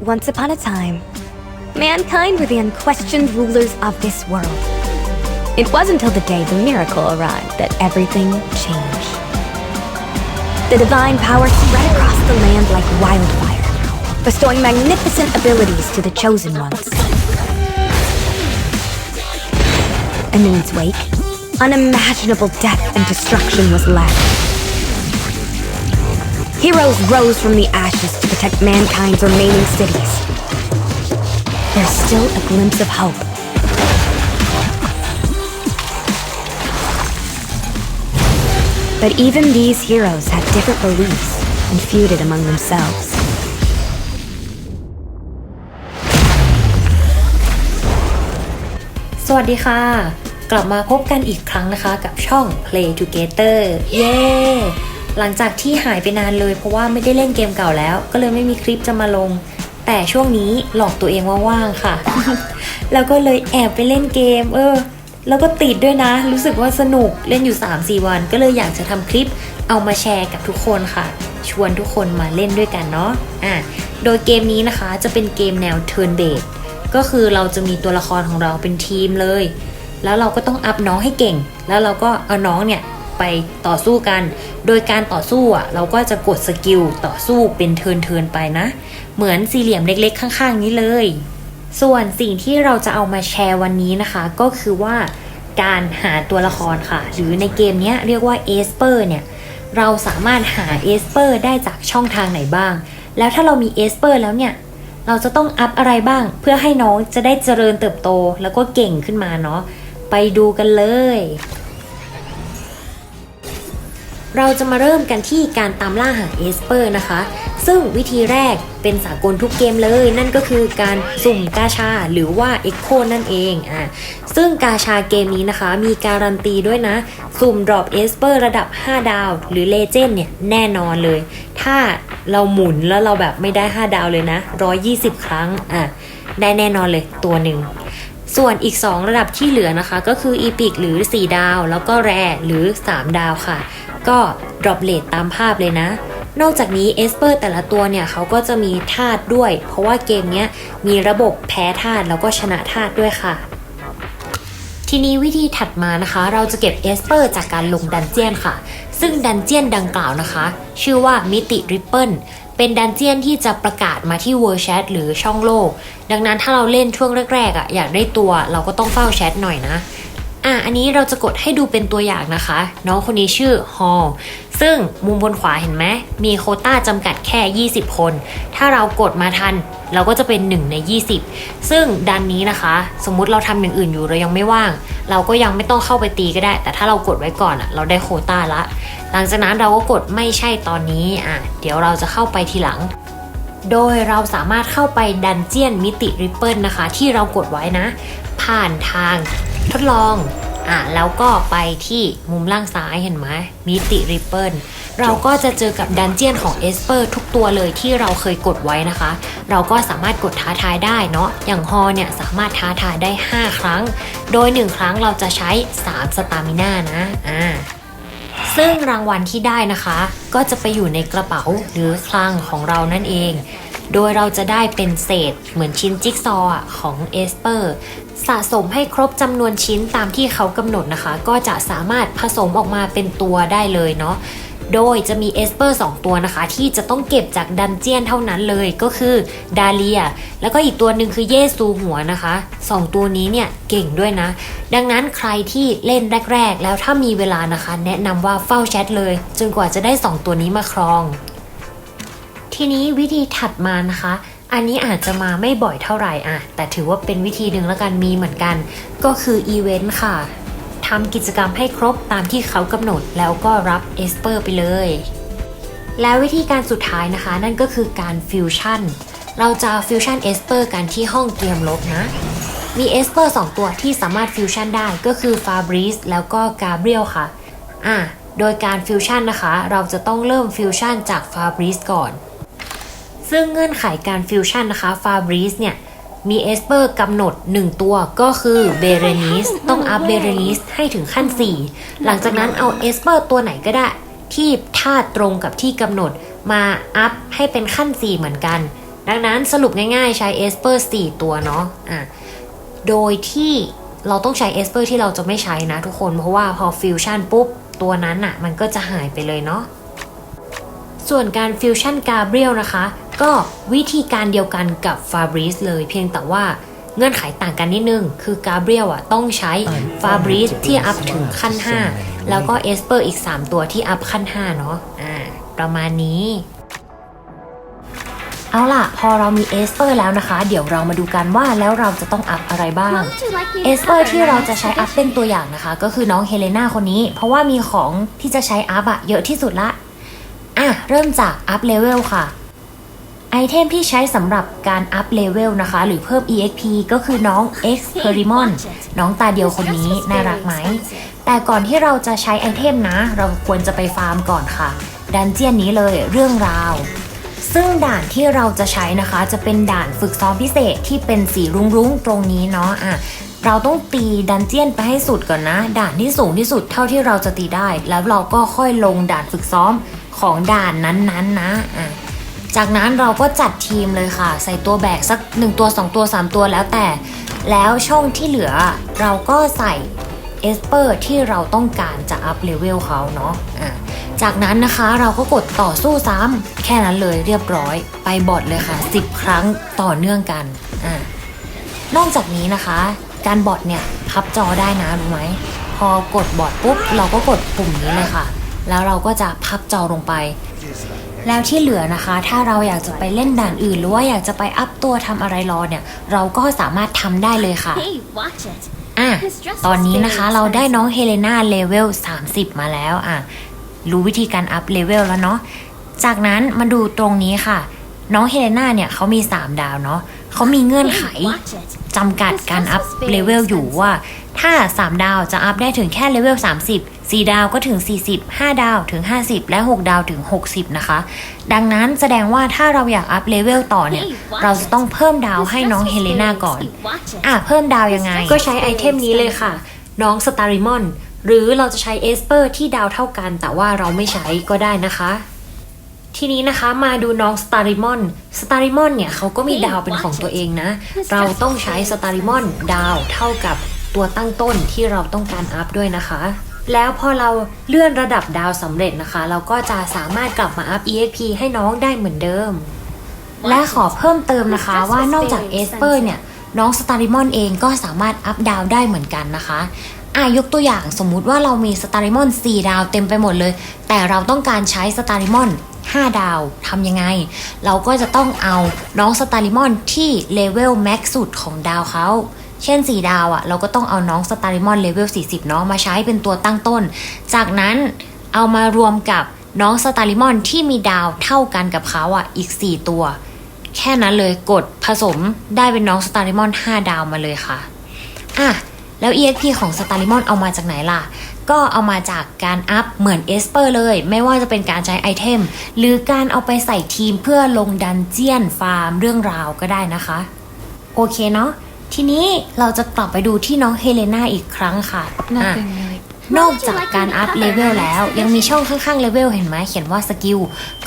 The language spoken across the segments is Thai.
Once upon a time, mankind were the unquestioned rulers of this world. It wasn't until the day the miracle arrived that everything changed. The divine power spread across the land like wildfire, bestowing magnificent abilities to the chosen ones. And in its wake, unimaginable death and destruction was left. Heroes rose from the ashes to protect mankind's remaining cities. There's still a glimpse of hope. But even these heroes had different beliefs and feuded among themselves. สวัสดีค่ะ กลับมาพบกันอีกครั้งนะคะกับช่อง Play Together เย้ หลังจากที่หายไปนานเลยเพราะว่าไม่ได้เล่นเกมเก่าแล้ว ก็เลยไม่มีคลิปจะมาลง แต่ช่วงนี้หลอกตัวเองว่าว่างค่ะ แล้วก็เลยแอบไปเล่นเกม เออ แล้วก็ติดด้วยนะ รู้สึกว่าสนุกเล่นอยู่ 3-4 วัน ก็เลยอยากจะทำคลิปเอามาแชร์กับทุกคนค่ะ ชวนทุกคนมาเล่นด้วยกันเนาะอะโดยเกมนี้นะคะจะเป็นเกมแนว turn based ก็คือเราจะมีตัวละครของเราเป็นทีมเลย แล้วเราก็ต้องอัพน้องให้เก่ง แล้วเราก็เอาน้องเนี่ย ไปต่อสู้กัน โดยการต่อสู้อะเราก็จะกดสกิลต่อสู้เป็นเทินเทินไปนะ เหมือนสี่เหลี่ยมเล็กๆ ข้างๆ นี้เลย ส่วนสิ่งที่เราจะเอามาแชร์วันนี้นะคะ ก็คือว่าการหาตัวละครค่ะ หรือในเกมนี้เรียกว่าเอสเปอร์เนี่ยเราสามารถหาเอสเปอร์ได้จากช่องทางไหนบ้าง แล้วถ้าเรามีเอสเปอร์แล้วเนี่ยเราจะต้องอัพอะไรบ้าง เพื่อให้น้องจะได้เจริญเติบโตแล้วก็เก่งขึ้นมาเนาะไปดูกันเลย เราจะมาเริ่มกันที่การตามล่าหาเอสเปอร์นะคะ ซึ่งวิธีแรกเป็นสากลทุกเกมเลย นั่นก็คือการสุ่มกาชาหรือว่า Echo นั่นเองอะซึ่งกาชาเกมนี้นะคะ มีการันตีด้วยนะ สุ่มดรอปเอสเปอร์ระดับ 5 ดาว หรือเลเจนเนี่ยแน่นอนเลย ถ้าเราหมุนแล้วเราแบบไม่ได้ 5 ดาวเลยนะ 120 ครั้งอะได้แน่นอนเลยตัวหนึ่งส่วนอีก 2 ระดับที่เหลือนะคะ ก็คือ Epic หรือ 4 ดาว แล้วก็ Rare หรือ 3 ดาวค่ะ ก็ดรอปเลทตามภาพเลยนะ นอกจากนี้เอสเปอร์แต่ละตัวเนี่ยเขาก็จะมีธาตุด้วย เพราะว่าเกมนี้มีระบบแพ้ธาตุแล้วก็ชนะธาตุด้วยค่ะทีนี้วิธีถัดมานะคะ เราจะเก็บเอสเปอร์จากการลงดันเจียนค่ะ ซึ่งดันเจียนดังกล่าวนะคะ ชื่อว่ามิติริปเปิลเป็นดันเจียนที่จะประกาศมาที่ World Chat หรือช่องโลก ดังนั้นถ้าเราเล่นช่วงแรกๆอะอยากได้ตัวเราก็ต้องเฝ้าแชทหน่อยนะ อะอันนี้เราจะกดให้ดูเป็นตัวอย่างนะคะ น้องคนนี้ชื่อฮอลซึ่งมุมบนขวาเห็นไหมมีโคต้าจำกัดแค่ 20 คน ถ้าเรากดมาทัน เราก็จะเป็น 1 ใน 20 ซึ่งดันนี้นะคะ สมมุติเราทำอย่างอื่นอยู่เรายังไม่ว่าง เราก็ยังไม่ต้องเข้าไปตีก็ได้ แต่ถ้าเรากดไว้ก่อนอะเราได้โคต้าละ หลังจากนั้นเราก็กดไม่ใช่ตอนนี้อะเดี๋ยวเราจะเข้าไปทีหลัง โดยเราสามารถเข้าไปดันเจียนมิติริปเปิลนะคะ ที่เรากดไว้นะ ผ่านทาง ทดลองอะแล้วก็ไปที่มุมล่างซ้ายเห็นไหมมิติริปเปิลเราก็จะเจอกับดันเจียนของเอสเปอร์ทุกตัวเลยที่เราเคยกดไว้นะคะ เราก็สามารถกดท้าทายได้เนาะอย่างฮอเนี่ยสามารถท้าทายได้ 5 ครั้ง โดย 1 ครั้งเราจะใช้ 3 สตามิน่านะอ่าซึ่งรางวัลที่ได้นะคะ ก็จะไปอยู่ในกระเป๋าหรือคลังของเรานั่นเองโดยเราจะได้เป็นเศษเหมือนชิ้นจิ๊กซอว์ของเอสเปอร์ สะสมให้ครบจำนวนชิ้นตามที่เขากำหนดนะคะ ก็จะสามารถผสมออกมาเป็นตัวได้เลยเนาะโดยจะมีเอสเปอร์2ตัวนะคะ ที่จะต้องเก็บจากดันเจียนเท่านั้นเลยก็คือดาเลีย แล้วก็อีกตัวหนึ่งคือเยซูหัวนะคะ 2 ตัวนี้เนี่ยเก่งด้วยนะ ดังนั้นใครที่เล่นแรก ๆ แล้วถ้ามีเวลานะคะ แนะนำว่าเฝ้าแชทเลย จนกว่าจะได้ 2 ตัวนี้มาครอง ทีนี้วิธีถัดมานะคะ อันนี้อาจจะมาไม่บ่อยเท่าไหร่อะแต่ถือว่าเป็นวิธีหนึ่งแล้วกันมีเหมือนกัน ก็คืออีเวนต์ค่ะทำกิจกรรมให้ครบตามที่เขากำหนดแล้วก็รับเอสเปอร์ไปเลย แล้ววิธีการสุดท้ายนะคะ นั่นก็คือการฟิวชั่นเราจะฟิวชั่นเอสเปอร์กันที่ห้องเกมลบนะ มีเอสเปอร์2ตัวที่สามารถฟิวชั่นได้ก็คือฟาบริสแล้วก็กาเบรียลค่ะอะ โดยการฟิวชั่นนะคะ เราจะต้องเริ่มฟิวชั่นจากฟาบริสก่อน ซึ่งเงื่อนไขการฟิวชั่นนะคะฟาบริสเนี่ย มีเอสเปอร์กำหนด 1 ตัวก็คือเบเรนิสต้องอัพเบเรนิสให้ถึงขั้น 4 หลังจากนั้นเอาเอสเปอร์ตัวไหนก็ได้ ที่ท่าตุตรงกับที่กำหนดมาอัพให้เป็นขั้น 4 เหมือนกัน ดังนั้นสรุปง่ายๆ ใช้เอสเปอร์4ตัวเนาะอะโดยที่เราต้องใช้เอสเปอร์ที่เราจะไม่ใช้นะทุกคนเพราะว่าพอฟิวชั่นปุ๊บ ตัวนั้นอะมันก็จะหายไปเลยเนาะส่วนการฟิวชั่นกาเบรียลนะคะ ก็วิธีการเดียวกันกับฟาบริสเลยเพียงแต่ว่าเงื่อนไขต่างกันนิดนึง คือกาเบรียลอะต้องใช้ฟาบริสที่อัพถึงขั้น 5 แล้วก็เอสเปอร์อีก 3 ตัวที่อัพขั้น 5 เนาะอ่าประมาณนี้ เอาล่ะ พอเรามีเอสเปอร์แล้วนะคะ เดี๋ยวเรามาดูกันว่าแล้วเราจะต้องอัพอะไรบ้างเอสเปอร์ที่เราจะใช้อัพเป็นตัวอย่างนะคะ ก็คือน้องเฮเลนาคนนี้ เพราะว่ามีของที่จะใช้อัพอะเยอะที่สุดละอะเริ่มจากอัพเลเวลค่ะ ไอเทมที่ใช้สำหรับการอัพเลเวลนะคะ หรือเพิ่ม EXP ก็คือน้อง X p e r i m o n น้องตาเดียวคนนี้น่ารักไหม แต่ก่อนที่เราจะใช้ไอเทมนะ เราควรจะไปฟาร์มก่อนค่ะ ดันเจียนนี้เลยเรื่องราว ซึ่งด่านที่เราจะใช้นะคะ จะเป็นด่านฝึกซ้อมพิเศษที่เป็นสีรุ้งๆตรงนี้เนาะอะเราต้องตีดันเจียนไปให้สุดก่อนนะ ด่านที่สูงที่สุดเท่าที่เราจะตีได้ แล้วเราก็ค่อยลงด่านฝึกซ้อมของด่านนั้นๆนะอะ จากนั้นเราก็จัดทีมเลยค่ะ ใส่ตัวแบกสัก 1 ตัว 2 ตัว 3 ตัวแล้วแต่ แล้วช่องที่เหลือเราก็ใส่เอสเปอร์ที่เราต้องการจะอัพเลเวลเขาเนาะะจากนั้นนะคะเราก็กดต่อสู้ซ้ำแค่นั้นเลยเรียบร้อย ไปบอทเลยค่ะ 10 ครั้งต่อเนื่องกันอนอกจากนี้นะคะ การบอทเนี่ยพับจอได้นะรู้ไหมพอกดบอทปุ๊บเราก็กดปุ่มนี้เลยค่ะ แล้วเราก็จะพับจอลงไป แล้วที่เหลือนะคะ ถ้าเราอยากจะไปเล่นด่านอื่น หรือว่าอยากจะไปอัพตัวทำอะไรรอเนี่ย เราก็สามารถทำได้เลยค่ะ Hey, watch it. อะ ตอนนี้นะคะเราได้น้องเฮเลนาเลเวล 30 มาแล้วอะ รู้วิธีการอัพเลเวลแล้วเนาะ จากนั้นมาดูตรงนี้ค่ะ น้องเฮเลนาเนี่ยเขามี 3 ดาวเนาะเขามีเงื่อนไข Hey, watch it. จำกัดการอัพเลเวลอยู่ว่า ถ้า 3 ดาวจะอัพได้ถึงแค่เลเวล 30 4 ดาวก็ถึง 40 5 ดาวถึง 50 และ 6 ดาวถึง 60 นะคะ ดังนั้นแสดงว่าถ้าเราอยากอัพเลเวลต่อเนี่ย เราจะต้องเพิ่มดาวให้น้องเฮเลนาก่อน Hey, watch it. อะ เพิ่มดาวยังไง ก็ใช้ไอเทมนี้เลยค่ะ น้องสตาริมอน หรือเราจะใช้เอสเปอร์ที่ดาวเท่ากัน แต่ว่าเราไม่ใช้ก็ได้นะคะ ทีนี้นะคะมาดูน้องสตาริมอนสตาริมอนเนี่ยเขาก็มีดาวเป็นของตัวเองนะ เราต้องใช้สตาริมอนดาวเท่ากับตัวตั้งต้นที่เราต้องการอัพด้วยนะคะ แล้วพอเราเลื่อนระดับดาวสำเร็จนะคะ เราก็จะสามารถกลับมาอัพ EXP ให้น้องได้เหมือนเดิม และขอเพิ่มเติมนะคะว่านอกจากเอสเปอร์เนี่ย น้องสตาริมอนเองก็สามารถอัพดาวได้เหมือนกันนะคะอะยกตัวอย่างสมมุติว่าเรามีสตาริมอน4ดาวเต็มไปหมดเลย แต่เราต้องการใช้สตาริมอน5 ดาวทำยังไง เราก็จะต้องเอาน้องสตาริมอนที่เลเวลแม็กสุดของดาวเขา เช่น 4 ดาวอะ่ะ เราก็ต้องเอาน้องสตาริมอนเลเวล40 เนาะมาใช้เป็นตัวตั้งต้น จากนั้นเอามารวมกับน้องสตาริมอนที่มีดาวเท่ากันกับเขาอะ่ะอีก 4 ตัว แค่นั้นเลยกดผสมได้เป็นน้องสตาริมอน5 ดาวมาเลยค่ะอะแล้ว EXP ของสตาริมอนเอามาจากไหนล่ะ ก็เอามาจากการอัพเหมือนเอสเปอร์เลย ไม่ว่าจะเป็นการใช้ไอเทม หรือการเอาไปใส่ทีมเพื่อลงดันเจียนฟาร์มเรื่องราวก็ได้นะคะ โอเคเนาะ ทีนี้เราจะกลับไปดูที่น้องเฮเลนาอีกครั้งค่ะอะ Nothing really. นอกจากการอัพเลเวลแล้วยังมีช่องข้างๆเลเวลเห็นไหมเขียนว่าสกิล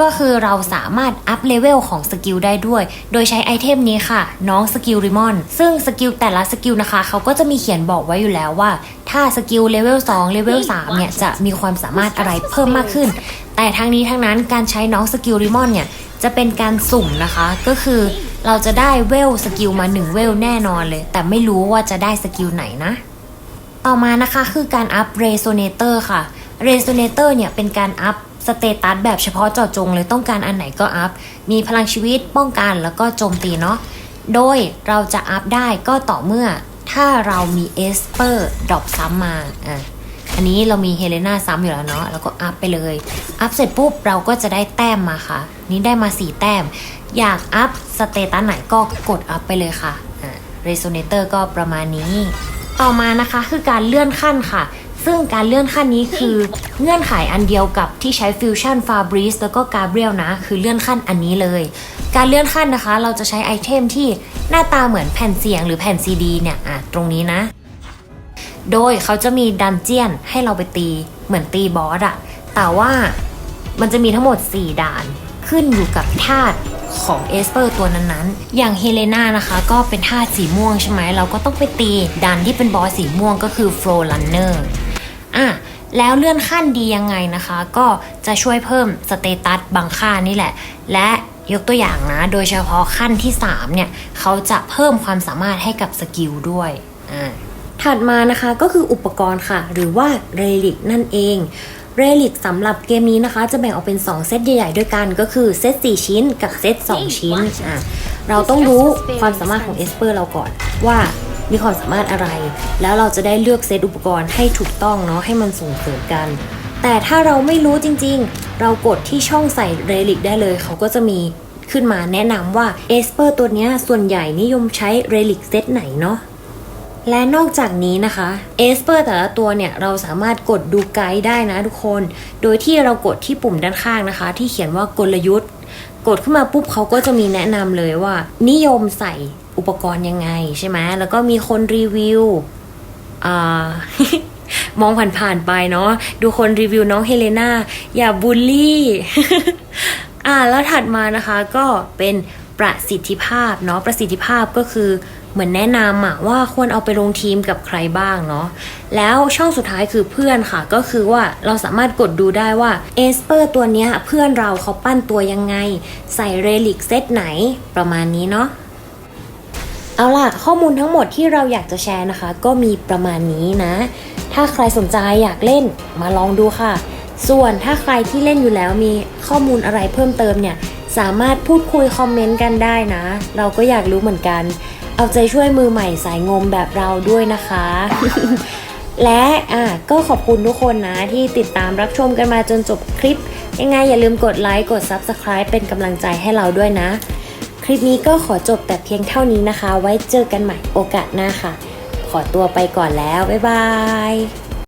ก็คือเราสามารถอัพเลเวลของสกิลได้ด้วย โดยใช้ไอเทมนี้ค่ะ น้องสกิลริมอนซึ่งสกิลแต่ละสกิลนะคะ เขาก็จะมีเขียนบอกไว้อยู่แล้วว่า ถ้าสกิลเลเวล2เลเวล3เนี่ยจะมีความสามารถอะไรเพิ่มมากขึ้น แต่ทั้งนี้ทั้งนั้นการใช้น้องสกิลริมอนเนี่ยจะเป็นการสุ่มนะคะก็คือ เราจะได้เวลสกิลมา1เวลแน่นอนเลย แต่ไม่รู้ว่าจะได้สกิลไหนนะ ต่อมานะคะคือการอัพ Resonator ค่ะ Resonator เนี่ยเป็นการอัพสเตตัสแบบเฉพาะเจาะจงเลยต้องการอันไหนก็อัพ มีพลังชีวิตป้องกันแล้วก็โจมตีเนาะโดยเราจะอัพได้ก็ต่อเมื่อถ้าเรามีเอสเปอร์ดรอปซ้ำมาอะ อันนี้เรามีเฮเลนาซ้ำอยู่แล้วเนาะแล้วก็อัพไปเลย อัพเสร็จปุ๊บเราก็จะได้แต้มมาค่ะ นี้ได้มา 4 แต้ม อยากอัพสเตตัสไหนก็กดอัพไปเลยค่ะอะ Resonator ก็ประมาณนี้ ต่อมานะคะคือการเลื่อนขั้นค่ะ ซึ่งการเลื่อนขั้นนี้คือเงื่อนไขอันเดียวกับที่ใช้ฟิวชั่นฟาบริสแล้วก็กาเบรียลนะ คือเลื่อนขั้นอันนี้เลย การเลื่อนขั้นนะคะ เราจะใช้ไอเทมที่หน้าตาเหมือนแผ่นเสียงหรือแผ่นซีดีเนี่ยอะตรงนี้นะ โดยเขาจะมีดันเจียนให้เราไปตีเหมือนตีบอสอะแต่ว่ามันจะมีทั้งหมด 4 ด่านขึ้นอยู่กับธาตุของเอสเปอร์ตัวนั้นๆ อย่างเฮเลนานะคะ ก็เป็นธาตุสีม่วงใช่ไหม เราก็ต้องไปตีดันที่เป็นบอสสีม่วงก็คือโฟล์ลันเนอร์อะแล้วเลื่อนขั้นดียังไงนะคะ ก็จะช่วยเพิ่มสเตตัสบางค่านี่แหละ และยกตัวอย่างนะ โดยเฉพาะขั้นที่ 3 เนี่ย เขาจะเพิ่มความสามารถให้กับสกิลด้วยอ่า ถัดมานะคะก็คืออุปกรณ์ค่ะ หรือว่าเรลิกนั่นเองเรลิกสำหรับเกมนี้นะคะ จะแบ่งออกเป็น 2 เซตใหญ่ ๆ ด้วยกัน ก็คือเซต4ชิ้นกับเซต2 ชิ้นอะเราต้องรู้ความสามารถของเอสเปอร์เราก่อนว่ามีความสามารถอะไร แล้วเราจะได้เลือกเซตอุปกรณ์ให้ถูกต้องเนาะให้มันส่งเสริมกัน แต่ถ้าเราไม่รู้จริงๆ เรากดที่ช่องใส่เรลิกได้เลย เขาก็จะมีขึ้นมาแนะนำว่าเอสเปอร์ตัวเนี้ยส่วนใหญ่นิยมใช้เรลิกเซตไหนเนาะ และนอกจากนี้นะคะเอสเปอร์แต่ละตัวเนี่ย เราสามารถกดดูไกด์ได้นะทุกคน โดยที่เรากดที่ปุ่มด้านข้างนะคะ ที่เขียนว่ากลยุทธ์ กดขึ้นมาปุ๊บเขาก็จะมีแนะนำเลยว่า นิยมใส่อุปกรณ์ยังไงใช่ไหมแล้วก็มีคนรีวิวอ่ามองผ่านๆไปเนาะดูคนรีวิวน้องเฮเลนาอย่าบูลลี่อ่าแล้วถัดมานะคะก็เป็นประสิทธิภาพเนาะประสิทธิภาพก็คือ เหมือนแนะนำอะว่าควรเอาไปลงทีมกับใครบ้างเนาะแล้วช่องสุดท้ายคือเพื่อนค่ะ ก็คือว่าเราสามารถกดดูได้ว่าเอสเปอร์ตัวเนี้ยเพื่อนเราเขาปั้นตัวยังไง ใส่เรลิกเซตไหนประมาณนี้เนาะเอาล่ะ ข้อมูลทั้งหมดที่เราอยากจะแชร์นะคะ ก็มีประมาณนี้นะ ถ้าใครสนใจอยากเล่นมาลองดูค่ะ ส่วนถ้าใครที่เล่นอยู่แล้วมีข้อมูลอะไรเพิ่มเติมเนี่ย สามารถพูดคุยคอมเมนต์กันได้นะ เราก็อยากรู้เหมือนกัน เอาใจช่วยมือใหม่สายงมแบบเราด้วยนะคะ และอะก็ขอบคุณทุกคนนะที่ติดตามรับชมกันมาจนจบคลิป ยังไงอย่าลืมกดไลค์กด Subscribe เป็นกำลังใจให้เราด้วยนะ คลิปนี้ก็ขอจบแต่เพียงเท่านี้นะคะ ไว้เจอกันใหม่โอกาสหน้าค่ะ ขอตัวไปก่อนแล้ว บ๊ายบาย